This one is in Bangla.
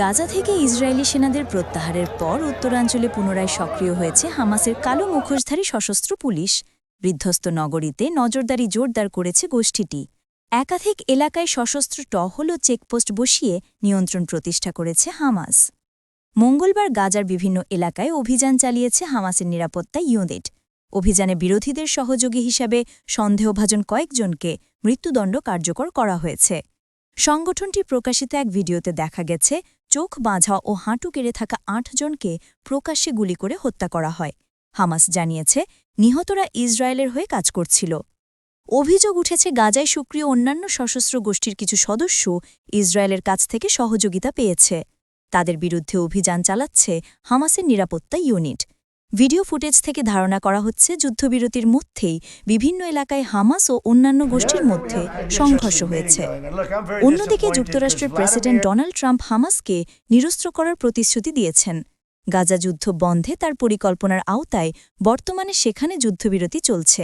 গাজা থেকে ইসরায়েলি সেনাদের প্রত্যাহারের পর উত্তরাঞ্চলে পুনরায় সক্রিয় হয়েছে হামাসের কালো মুখোশধারী সশস্ত্র পুলিশ। বিধ্বস্ত নগরীতে নজরদারি জোরদার করেছে গোষ্ঠীটি। একাধিক এলাকায় সশস্ত্র টহল ও চেকপোস্ট বসিয়ে নিয়ন্ত্রণ প্রতিষ্ঠা করেছে হামাস। মঙ্গলবার গাজার বিভিন্ন এলাকায় অভিযান চালিয়েছে হামাসের নিরাপত্তা ইউনিট। অভিযানে বিরোধীদের সহযোগী হিসাবে সন্দেহভাজন কয়েকজনকে মৃত্যুদণ্ড কার্যকর করা হয়েছে। সংগঠনটি প্রকাশিত এক ভিডিওতে দেখা গেছে চোখ বাঁধা ও হাঁটু কেড়ে থাকা আটজনকে প্রকাশ্যে গুলি করে হত্যা করা হয়। হামাস জানিয়েছে, নিহতরা ইসরায়েলের হয়ে কাজ করছিল। অভিযোগ উঠেছে, গাজায় সক্রিয় অন্যান্য সশস্ত্র গোষ্ঠীর কিছু সদস্য ইসরায়েলের কাছ থেকে সহযোগিতা পেয়েছে। তাদের বিরুদ্ধে অভিযান চালাচ্ছে হামাসের নিরাপত্তা ইউনিট। ভিডিও ফুটেজ থেকে ধারণা করা হচ্ছে যুদ্ধবিরতির মধ্যেই বিভিন্ন এলাকায় হামাস ও অন্যান্য গোষ্ঠীর মধ্যে সংঘর্ষ হয়েছে। অন্যদিকে যুক্তরাষ্ট্রের প্রেসিডেন্ট ডোনাল্ড ট্রাম্প হামাসকে নিরস্ত্র করার প্রতিশ্রুতি দিয়েছেন। গাজা যুদ্ধ বন্ধে তার পরিকল্পনার আওতায় বর্তমানে সেখানে যুদ্ধবিরতি চলছে।